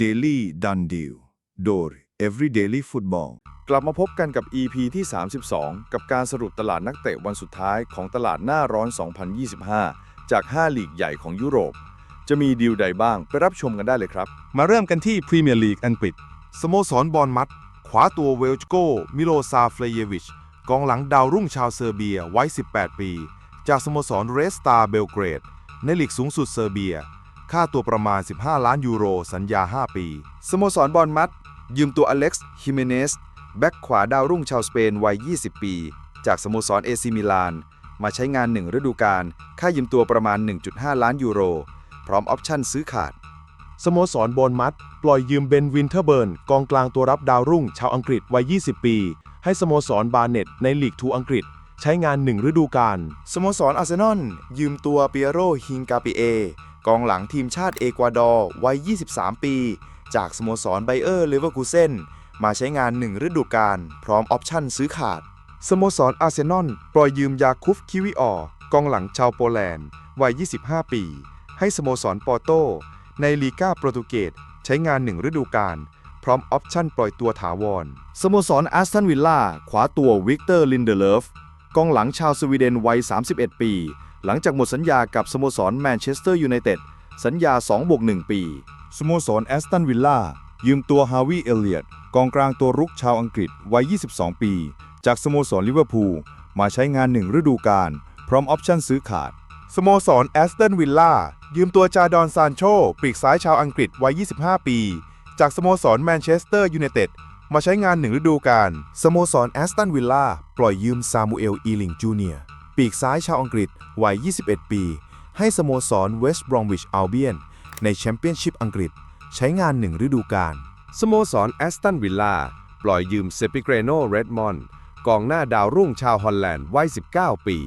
Daily Done Deal โดย Every Daily Football กลับมาพบกันกับ EP ที่ 32 กับการสรุปตลาดนักเตะวันสุดท้ายของตลาดหน้าร้อน 2025 จาก 5 ลีกใหญ่ของยุโรป จะมีดีลใดบ้างไปรับชมกันได้เลยครับ มาเริ่มกันที่พรีเมียร์ลีกอังกฤษสโมสรบอลมัดขวาตัวเวลจโก มิโลซาเฟลเยวิช กองหลังดาวรุ่งชาวเซอร์เบียวัย 18 ปี จากสโมสรเรสตาเบลเกรด ในลีกสูงสุดเซอร์เบีย ค่าตัวประมาณ 15 ล้านยูโร สัญญา 5 ปี สโมสรบอลมัด ยืมตัวอเล็กซ์ฮิเมเนสแบ็กขวาดาวรุ่งชาวสเปนวัย 20 ปี จากสโมสรเอซิมิลาน มาใช้งาน 1 ฤดูกาลค่ายืมตัวประมาณ 1.5 ล้านยูโร พร้อมออปชั่นซื้อขาด สโมสรบอลมัด ปล่อยยืมเบนวินเทอร์เบิร์นกองกลางตัวรับดาวรุ่งชาวอังกฤษวัย 20 ปี ให้สโมสรบาร์เน็ตในลีกทูอังกฤษใช้งาน 1 ฤดูกาลสโมสรอาร์เซนอลยืมตัวเปียโรฮิงกาปิเอ กองหลังทีมชาติเอกวาดอร์วัย 23 ปี จากสโมสรไบเออร์เลเวอร์คูเซนมาใช้งาน1ฤดูกาลพร้อมออปชั่นซื้อขาด สโมสรอาร์เซนอลปล่อยยืมยาคุฟคิวิออกองหลังชาวโปแลนด์วัย 25 ปี ให้สโมสรปอร์โต ในลีกาโปรตุเกสใช้งาน1ฤดูกาลพร้อมออปชั่นปล่อยตัวถาวร สโมสรอาร์ตันวิลล่าขวาตัววิกเตอร์ลินเดเลฟกองหลังชาวสวีเดนวัย 31 ปี หลังจากหมดสัญญากับสโมสรแมนเชสเตอร์ยูไนเต็ดสัญญา2บวก1ปี สโมสรแอสตันวิลล่ายืมตัวฮาวิเอเลียตกองกลางตัวรุกชาวอังกฤษวัย 22 ปี จากสโมสรลิเวอร์พูลมาใช้งาน1ฤดูกาลพร้อมออปชั่นซื้อขาด สโมสรแอสตันวิลล่ายืมตัวจาดอนซานโชปีกซ้ายชาวอังกฤษวัย 25 ปี จากสโมสรแมนเชสเตอร์ยูไนเต็ดมาใช้งานหนึ่งฤดูกาลสโมสรแอสตันวิลล่าปล่อยยืมซามูเอลอีลิงจูเนียร์ ปีกซ้ายชาวอังกฤษวัย 21 ปี ให้สโมสรเวสต์บรอมวิชอัลเบียนในแชมเปี้ยนชิพอังกฤษ ใช้งานหนึ่งฤดูกาลสโมสรแอสตันวิลล่าปล่อยยืมเซปิเกรโนเรดมอนด์กองหน้าดาวรุ่งชาวฮอลแลนด์วัย 19 ปี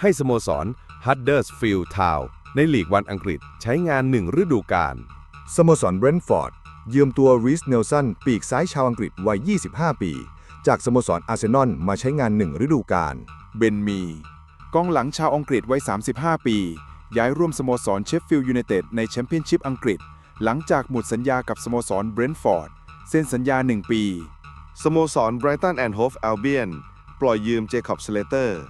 ให้สโมสรฮัตเดอร์สฟิลด์ทาวในลีกวันอังกฤษใช้งานหนึ่งฤดูกาลสโมสรเบรนท์ฟอร์ดยืมตัวรีสเนลสันปีกซ้ายชาวอังกฤษวัย 25 ปี จากสโมสรอาร์เซนอลมาใช้งาน1ฤดูกาลเบนมี กองหลังชาวอังกฤษวัย 35 ปี ย้ายร่วมสโมสรเชฟฟิลด์ยูไนเต็ดในแชมเปี้ยนชิพอังกฤษ หลังจากหมดสัญญากับสโมสรเบรนท์ฟอร์ดเซ็นสัญญา 1 ปี สโมสรไบรตันแอนด์โฮฟอัลเบียนปล่อยยืมเจคอบสเลเตอร์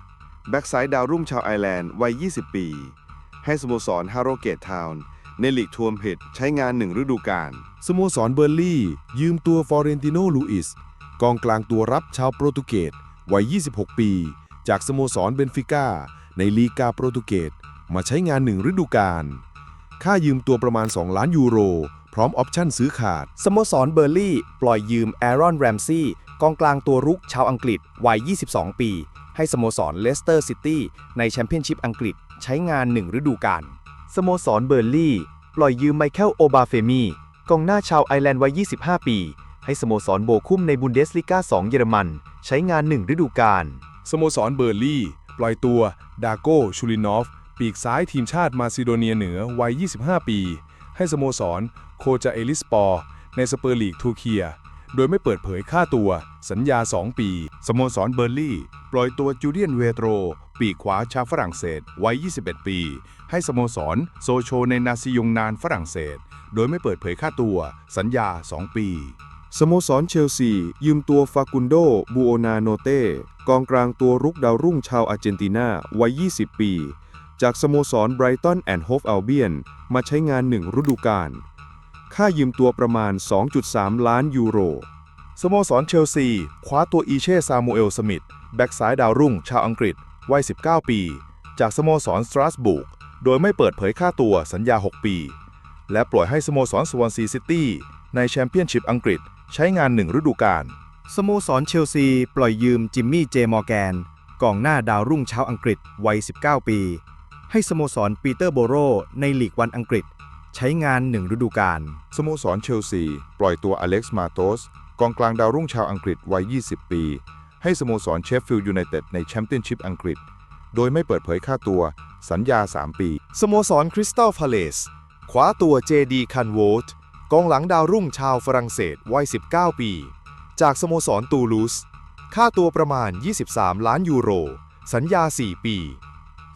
แบ็กซ้ายดาวรุ่งชาวไอร์แลนด์วัย 20 ปี ให้สโมสรฮาโรเกตทาวน์ในลีกทัวร์มเพดใช้งานหนึ่งฤดูกาลสโมสรเบอร์ลี่ ยืมตัวฟอเรนติโนลูอิสกองกลางตัวรับชาวโปรตุเกสวัย 26 ปี จากสโมสรเบนฟิก้าในลีกาโปรตุเกสมาใช้งานหนึ่งฤดูกาล ค่ายืมตัวประมาณ 2 ล้านยูโร พร้อมออปชั่นซื้อขาด สโมสรเบอร์ลี่ ปล่อยยืมแอรอนแรมซี่กองกลางตัวรุกชาวอังกฤษวัย 22 ปี ให้สโมสรเลสเตอร์ซิตี้ในแชมเปี้ยนชิพอังกฤษใช้งาน1ฤดูกาล สโมสรเบอร์ลี่ ปล่อยยืมไมเคิลโอบาเฟมีกองหน้าชาวไอร์แลนด์วัย 25 ปี ให้สโมสรโบคุมในบุนเดสลิก้า2 เยอรมัน ใช้งาน1ฤดูกาล สโมสรเบอร์ลี่ ปล่อยตัว ดาโกชูลินอฟ ปีกซ้ายทีมชาติมาซิโดเนียเหนือวัย 25 ปี ให้สโมสร โคจาเอลิสปอร์ ในสเปอร์ลีกทูเคีย โดยไม่เปิดเผยค่าตัว สัญญา 2 ปี สโมสรเบอร์ลี่ ปล่อยตัวจูเลียนเวโตร ปีกขวาชาวฝรั่งเศสวัย 21 ปี ให้สโมสร โซโชในนาซิยงนานฝรั่งเศส โดยไม่เปิดเผยค่าตัว สัญญา 2 ปีสโมสรเชลซี ยืมตัวฟากุนโด บูโอนาโนเต้ กองกลางตัวรุกดาวรุ่งชาวอาร์เจนตินาวัย 20 ปี จากสโมสรไบรตันแอนด์โฮฟอัลเบียนมาใช้งานหนึ่งฤดูกาล ค่ายืมตัวประมาณ 2.3 ล้านยูโร สโมสรเชลซี คว้าตัวอีเช่ซามูเอลสมิธแบ็กซ้ายดาวรุ่งชาวอังกฤษ วัย 19 ปี จากสโมสรสตราสบุกโดยไม่เปิดเผยค่าตัวสัญญา 6 ปี และปล่อยให้สโมสรสวอนซีซิตี้ในแชมเปี้ยนชิพอังกฤษ ใช้งานหนึ่งฤดูกาล สโมสรเชลซี ปล่อยยืมจิมมี่เจมอร์แกนกองหน้าดาวรุ่งชาวอังกฤษวัย 19 ปี ให้สโมสรปีเตอร์โบโรในลีกวันอังกฤษ ใช้งาน1ฤดูกาลสโมสรเชลซี ปล่อยตัวอเล็กซ์มาโตสกองกลางดาวรุ่งชาวอังกฤษวัย 20 ปี ให้สโมสรเชฟฟิลด์ยูไนเต็ดในแชมเปี้ยนชิพอังกฤษ โดยไม่เปิดเผยค่าตัว สัญญา 3 ปี สโมสรคริสตัลพาเลสคว้าตัวเจดีคันโวตกองหลังดาวรุ่งชาวฝรั่งเศสวัย 19 ปี จากสโมสรตูลูส ค่าตัวประมาณ 23 ล้านยูโร สัญญา 4 ปี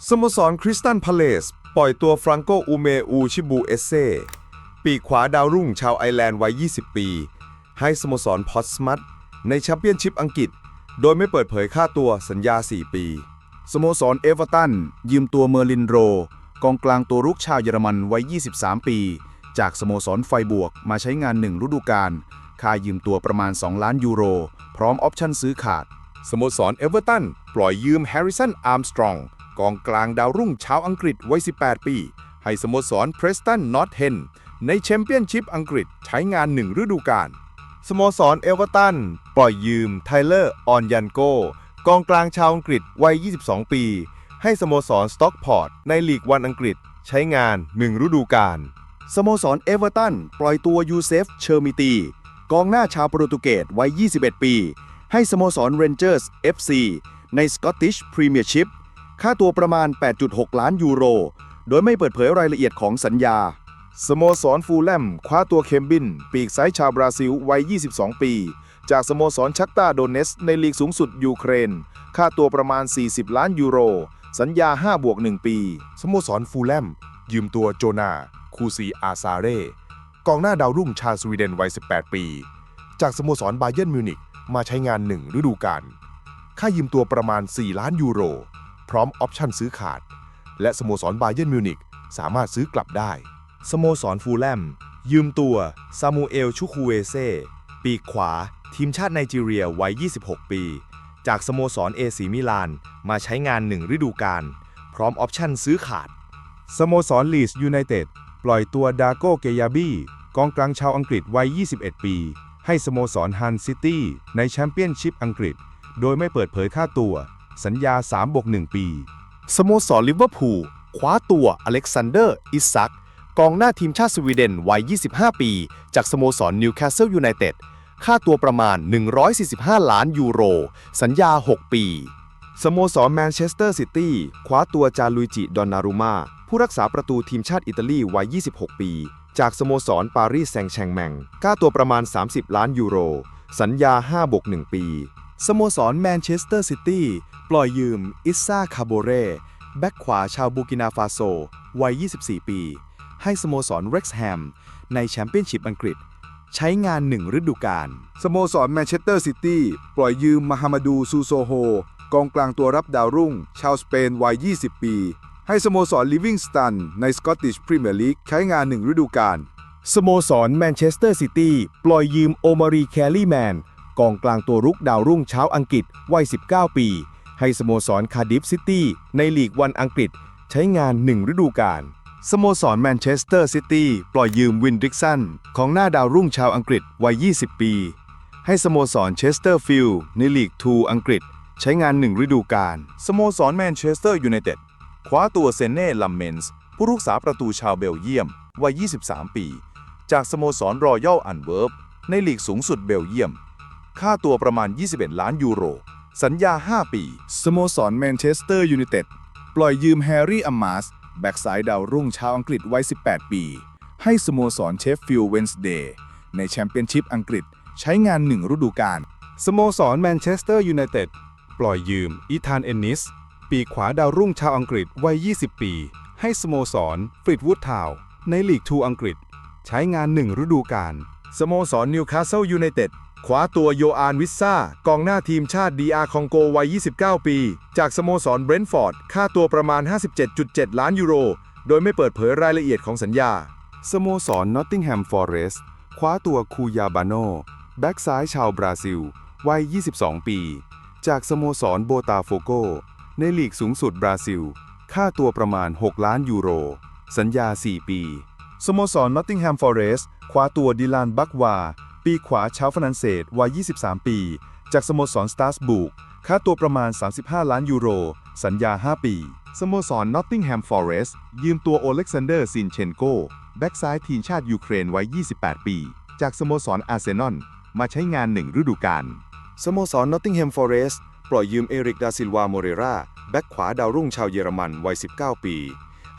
สโมสรคริสตันพาเลส ปล่อยตัวฟรังโกอูเมอูชิบูเอเซปีกขวาดาวรุ่งชาวไอร์แลนด์วัย 20 ปี ให้สโมสรพอตสมัตในแชมเปี้ยนชิพอังกฤษ โดยไม่เปิดเผยค่าตัวสัญญา 4 ปี สโมสรเอเวอร์ตัน ยืมตัวเมอร์ลินโร กองกลางตัวรุกชาวเยอรมันวัย 23 ปี จากสโมสรไฟบวกมาใช้งานหนึ่งฤดูกาล ค่ายืมตัวประมาณ 2 ล้านยูโร พร้อมออปชั่นซื้อขาด สโมสรเอเวอร์ตัน ปล่อยยืมแฮร์ริสันอาร์มสตรองกองกลางดาวรุ่งชาวอังกฤษวัย 18 ปี ให้สโมสรเพรสตันนอตเฮนในแชมเปี้ยนชิพอังกฤษใช้งานหนึ่งฤดูกาลสโมสรเอเวอร์ตัน ปล่อยยืมไทเลอร์ออนยันโกกองกลางชาวอังกฤษวัย 22 ปี ให้สโมสรสต็อกพอร์ตในลีกวันอังกฤษใช้งานหนึ่งฤดูกาลสโมสรเอเวอร์ตัน ปล่อยตัวยูเซฟเชอร์มิตี กองหน้าชาวโปรตุเกสวัย 21 ปี ให้สโมสรเรนเจอร์ส FC ในสกอตติชพรีเมียร์ชิพค่าตัวประมาณ 8.6 ล้านยูโร โดยไม่เปิดเผยรายละเอียดของสัญญา สโมสรฟูลแลมคว้าตัวเคมบิน ปีกซ้ายชาวบราซิลวัย 22 ปี จากสโมสรชักตาโดเนส ในลีกสูงสุดยูเครน ค่าตัวประมาณ 40 ล้านยูโร สัญญา 5 บวก 1 ปี สโมสรฟูลแลมยืมตัวโจนา คูซีอาซาเร่ กองหน้าดาวรุ่งชาวสวีเดนวัย 18 ปี จากสโมสรบาเยิร์นมิวนิกมาใช้งานหนึ่งฤดูกาล ค่ายืมตัวประมาณ 4 ล้านยูโร พร้อมออปชั่นซื้อขาด และสโมสรบาเยิร์นมิวนิกสามารถซื้อกลับได้ สโมสรฟูลแลม ยืมตัวซามูเอล ชูคูเวเซ ปีกขวา ทีมชาติไนจีเรียวัย 26 ปี จากสโมสรเอซีมิลาน มาใช้งานหนึ่งฤดูกาล พร้อมออปชั่นซื้อขาด สโมสรลีสยูไนเต็ดปล่อยตัวดาโกเกยาบี้ กองกลางชาวอังกฤษวัย 21 ปี ให้สโมสรฮันซิตี้ในแชมเปี้ยนชิพอังกฤษ โดยไม่เปิดเผยค่าตัว สัญญา3บวก1ปี สโมสรลิเวอร์พูลคว้าตัวอเล็กซานเดอร์ อิซัก กองหน้าทีมชาติสวีเดนวัย 25 ปี จากสโมสรนิวคาสเซิลยูไนเต็ดค่าตัวประมาณ 145 ล้านยูโร สัญญา 6 ปี สโมสรแมนเชสเตอร์ซิตี้คว้าตัวจาลุยจิ ดอนนารุมาผู้รักษาประตูทีมชาติอิตาลีวัย 26 ปี จากสโมสรปารีสแซงต์แชงแมงค่าตัวประมาณ 30 ล้านยูโร สัญญา5บวก1ปี สโมสรแมนเชสเตอร์ซิตี้ปล่อยยืม อิซาคาโบเรแบ็กขวาชาวบูกินาฟาโซ วัย 24 ปี ให้สโมสรเร็กซ์แฮม ในแชมเปี้ยนชิพอังกฤษ ใช้งานหนึ่งฤดูกาล สโมสรแมนเชสเตอร์ซิตี้ปล่อยยืมมาฮามาดูซูโซโฮ กองกลางตัวรับดาวรุ่ง ชาวสเปนวัย 20 ปี ให้สโมสรลิวิงสตันในสกอตติชพรีเมียร์ลีกใช้งานหนึ่งฤดูกาล สโมสรแมนเชสเตอร์ซิตี้ปล่อยยืมโอมารีแคลลี่แมนกองกลางตัวรุกดาวรุ่งชาวอังกฤษวัย 19 ปี ให้สโมสรคาร์ดิฟซิตี้ในลีกวันอังกฤษ ใช้งานหนึ่งฤดูกาล สโมสรแมนเชสเตอร์ซิตี้ปล่อยยืมวินดริกสันของหน้าดาวรุ่งชาวอังกฤษวัย 20 ปี ให้สโมสรเชสเตอร์ฟิลด์ในลีกทูอังกฤษ ใช้งานหนึ่งฤดูกาล สโมสรแมนเชสเตอร์ยูไนเต็ด คว้าตัวเซเน่ลัมเมนส์ผู้รักษาประตูชาวเบลเยียม วัย 23 ปี จากสโมสรรอยัลอันเวิร์บในลีกสูงสุดเบลเยียม ค่าตัวประมาณ 21 ล้านยูโร สัญญา 5 ปี สโมสรแมนเชสเตอร์ยูไนเต็ดปล่อยยืมแฮร์รี่อัมมาสแบ็กซ้ายดาวรุ่งชาวอังกฤษวัย 18 ปี ให้สโมสรเชฟฟิลด์เวนส์เดย์ในแชมเปี้ยนชิพอังกฤษใช้งานหนึ่งฤดูกาลสโมสรแมนเชสเตอร์ยูไนเต็ดปล่อยยืมอีธานเอนนิส ปีกขวาดาวรุ่งชาวอังกฤษวัย 20 ปี ให้สโมสรฟริดวูดทาวน์ในลีกทูอังกฤษ ใช้งานหนึ่งฤดูกาลสโมสรนิวคาสเซิลยูไนเต็ดคว้าตัวโยอานวิสซากองหน้าทีมชาติดีอาคองโกวัย 29 ปี จากสโมสรเบรนท์ฟอร์ด ค่าตัวประมาณ 57.7 ล้านยูโร โดยไม่เปิดเผยรายละเอียดของสัญญา สโมสรนอตติงแฮมฟอเรสต์คว้าตัวคูยาบาโนแบ็กซ้ายชาวบราซิล วัย 22 ปี จากสโมสรโบตาโฟโก ในลีกสูงสุดบราซิล ค่าตัวประมาณ 6 ล้านยูโร สัญญา 4 ปี สโมสรนอตติงแฮมฟอเรสต์คว้าตัวดิลานบักวา ปีขวาชาวฝรั่งเศสวัย 23 ปี จากสโมสรสตาร์สบุกค่าตัวประมาณ 35 ล้านยูโร สัญญา 5 ปี สโมสรนอตติงแฮมฟอเรสต์ยืมตัวโอเล็กซานเดอร์ซินเชนโก แบ็กซ้ายทีมชาติยูเครนวัย 28 ปี จากสโมสรอาร์เซนอลมาใช้งานหนึ่งฤดูกาล สโมสรนอตติงแฮมฟอเรสต์ ปล่อยยืมเอริกดาซิลวาโมเรราแบ็กขวาดาวรุ่งชาวเยอรมันวัย 19 ปี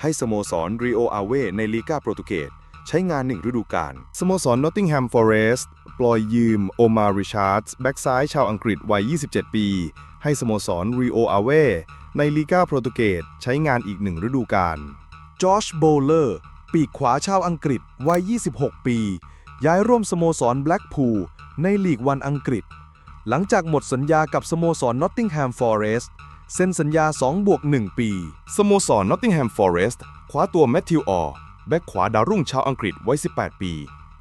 ให้สโมสรริโออาเวในลีกาโปรตุเกสใช้งานหนึ่งฤดูกาลสโมสรนอตติงแฮมฟอเรสต์ปล่อยยืมโอมาริชาร์ดแบ็กซ้ายชาวอังกฤษวัย 27 ปี ให้สโมสรรีโออาเวในลีกาโปรตุเกสใช้งานอีกหนึ่งฤดูกาลจอชโบเลอร์ปีกขวาชาวอังกฤษวัย 26 ปี ย้ายร่วมสโมสรแบล็กพูลในลีกวันอังกฤษ หลังจากหมดสัญญากับสโมสรนอตติงแฮมฟอเรสต์เซ็นสัญญา 2 บวก 1 ปี สโมสรนอตติงแฮมฟอเรสต์คว้าตัวแมทธิวออร์แบ็กขวาดาวรุ่งชาวอังกฤษวัย 18 ปี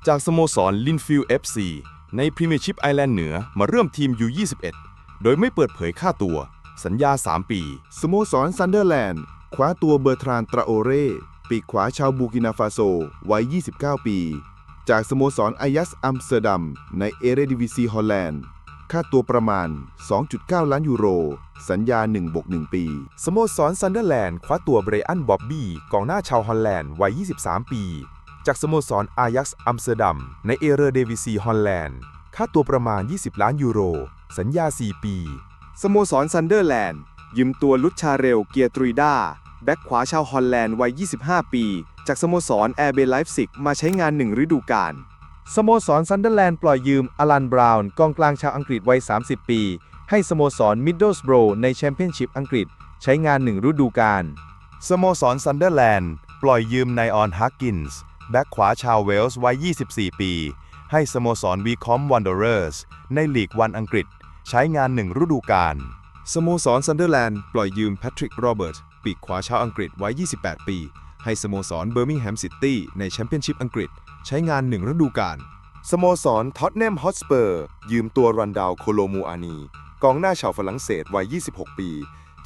จากสโมสรลินฟิลด์เอฟซีในพรีเมียร์ชิพไอร์แลนด์เหนือมาเริ่มทีม U21 โดยไม่เปิดเผยค่าตัว สัญญา 3 ปี สโมสรซันเดอร์แลนด์คว้าตัวเบอร์ทรานตราโอเร่ปีกขวาชาวบูกินาฟาโซวัย 29 ปี จากสโมสรอายัสอัมสเตอร์ดัมในเอเรดิวิซีฮอลแลนด์ ค่าตัวประมาณ 2.9 ล้านยูโร สัญญา1บวก1ปี สโมสรซันเดอร์แลนด์คว้าตัวเบรอันบอบบี้กองหน้าชาวฮอลแลนด์วัย 23 ปี จากสโมสรอายักซ์อัมสเตอร์ดัม ในเอเรเดวิซีฮอลแลนด์ ค่าตัวประมาณ 20 ล้านยูโร สัญญา 4 ปี สโมสรซันเดอร์แลนด์ยืมตัวลุชชาเรลเกียร์ตรีดาแบ็กขวาชาวฮอลแลนด์วัย 25 ปี จากสโมสรแอร์เบไลฟ์ซิกมาใช้งานหนึ่งฤดูกาล สโมสรซันเดอร์แลนด์ปล่อยยืมอลันบราวน์กองกลางชาวอังกฤษวัย 30 ปี ให้สโมสรมิดเดิลสโบรในแชมเปี้ยนชิพอังกฤษ ใช้งานหนึ่งฤดูกาลสโมสรซันเดอร์แลนด์ปล่อยยืมไนออนฮักกินส์แบ็กขวาชาวเวลส์วัย 24 ปี ให้สโมสรวีคอมวันเดอร์สในลีกวันอังกฤษ ใช้งานหนึ่งฤดูกาลสโมสรซันเดอร์แลนด์ปล่อยยืมแพทริกโรเบิร์ตปีกขวาชาวอังกฤษวัย 28 ปี ให้สโมสรเบอร์มิงแฮมซิตี้ในแชมเปี้ยนชิพอังกฤษ ใช้งานหนึ่งฤดูกาลสโมสรท็อตแนมฮอตสเปอร์ยืมตัวรันดาวโคโลมูอานีกองหน้าชาวฝรั่งเศสวัย 26 ปี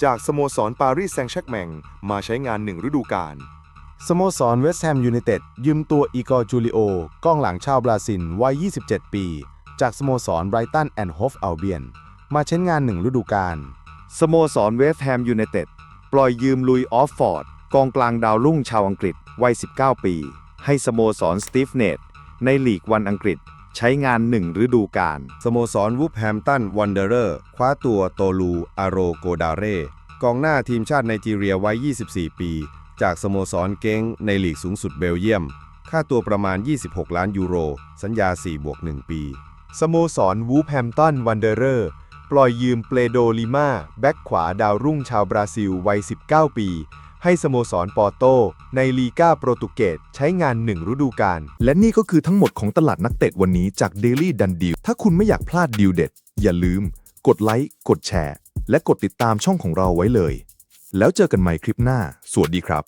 จากสโมสรปารีสแซงต์แชร์กแมงมาใช้งานหนึ่งฤดูกาลสโมสรเวสต์แฮมยูไนเต็ดยืมตัวอีกอร์จูริโอกองหลังชาวบราซิลวัย 27 ปี จากสโมสรไบรตันแอนด์โฮฟอัลเบียนมาใช้งานหนึ่งฤดูกาลสโมสรเวสต์แฮมยูไนเต็ดปล่อยยืมลุยออฟฟอร์ด กองกลางดาวรุ่งชาวอังกฤษวัย 19 ปี ให้สโมสรสตีฟเนตในลีกวันอังกฤษใช้งานหนึ่งฤดูกาลสโมสรวูฟแฮมตันวันเดอร์คว้าตัวโตลูอาโรโกดาเร่กองหน้าทีมชาติไนจีเรียวัย 24 ปี จากสโมสรเก้งในลีกสูงสุดเบลเยียม ค่าตัวประมาณ 26 ล้านยูโร สัญญา 4 บวก 1 ปี สโมสรวูฟแฮมตันวันเดอร์ปล่อยยืมเปโดลิมาแบ็กขวาดาวรุ่งชาวบราซิลวัย 19 ปี ให้สโมสรปอร์โต ในลีกาโปรตุเกสใช้งานหนึ่งฤดูกาล และนี่ก็คือทั้งหมดของตลาดนักเตะวันนี้จาก Daily Dun Deal ถ้าคุณไม่อยากพลาดดีลเด็ด อย่าลืม กดไลค์ กดแชร์ และกดติดตามช่องของเราไว้เลย แล้วเจอกันใหม่คลิปหน้า สวัสดีครับ